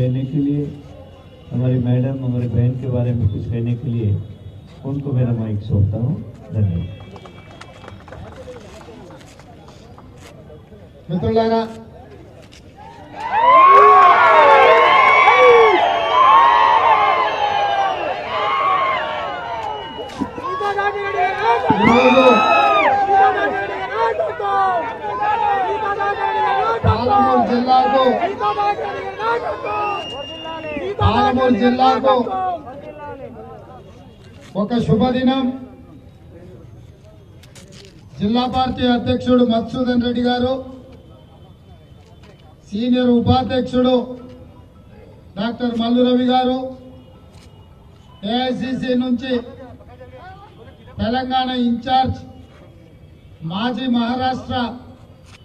कहने के लिए हमारी मैडम हमारी बहन के बारे में कुछ कहने के लिए उनको मेरा माइक सौंपता हूँ धन्यवाद మిత్రులారా ఈరోజు పాలమూరు జిల్లాకు పాలమూరు జిల్లాకు ఒక శుభదినం. జిల్లా పార్టీ అధ్యక్షుడు మధుసూదన్ రెడ్డి గారు సీనియర్ ఉపాధ్యక్షుడు డాక్టర్ మల్లు రవి గారు ఏఐసిసి నుంచి తెలంగాణ ఇన్ఛార్జ్ మాజీ మహారాష్ట్ర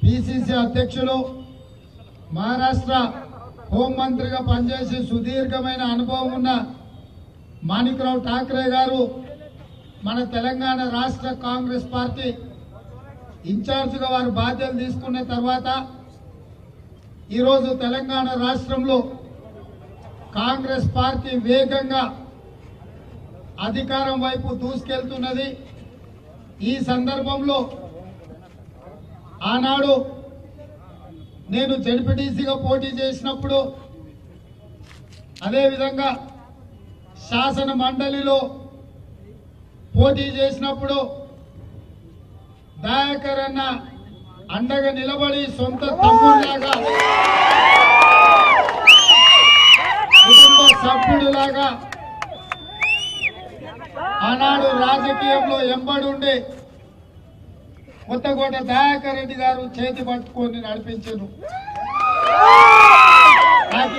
పిసిసి అధ్యక్షులు మహారాష్ట్ర హోంమంత్రిగా పనిచేసి సుదీర్ఘమైన అనుభవం ఉన్న మాణిక్రావు ఠాక్రే గారు మన తెలంగాణ రాష్ట్ర కాంగ్రెస్ పార్టీ ఇన్ఛార్జిగా వారు బాధ్యతలు తీసుకున్న తర్వాత ఈరోజు తెలంగాణ రాష్ట్రంలో కాంగ్రెస్ పార్టీ వేగంగా అధికారం వైపు దూసుకెళ్తున్నది. ఈ సందర్భంలో ఆనాడు నేను జడ్పీటీసీగా పోటీ చేసినప్పుడు అదేవిధంగా శాసన మండలిలో పోటీ చేసినప్పుడు దయాకర్ అన్న అండగా నిలబడి సొంత తమ్ముడిలాగా కుటుంబ సభ్యుడిలాగా ఆనాడు రాజకీయంలో ఎంబడి ఉండే కొత్తకోట దయాకర్ రెడ్డి గారు చేతి పట్టుకొని నడిపించారు నాకు